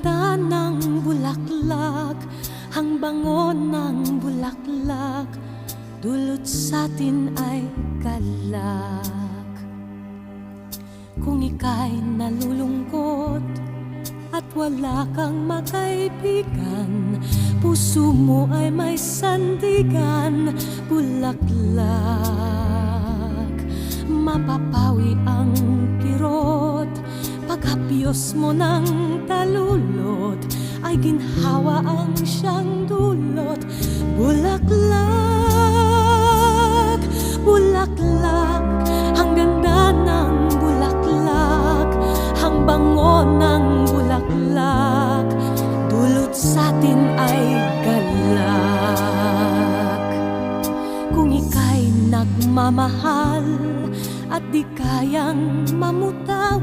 ganda ng bulaklak Ang bango ng bulaklak Dulot sa atin ay galak Kung ika'y nalulungkot At wala kang makaibigan Puso mo ay may sandigan Bulaklak Mapapawi ang kilos mo ng talulot Ay ginhawa ang siyang dulot. Bulaklak, bulaklak Ang ganda ng bulaklak Ang bango ng bulaklak Dulot sa atin ay galak. Kung ika'y nagmamahal At di kayang mamutaw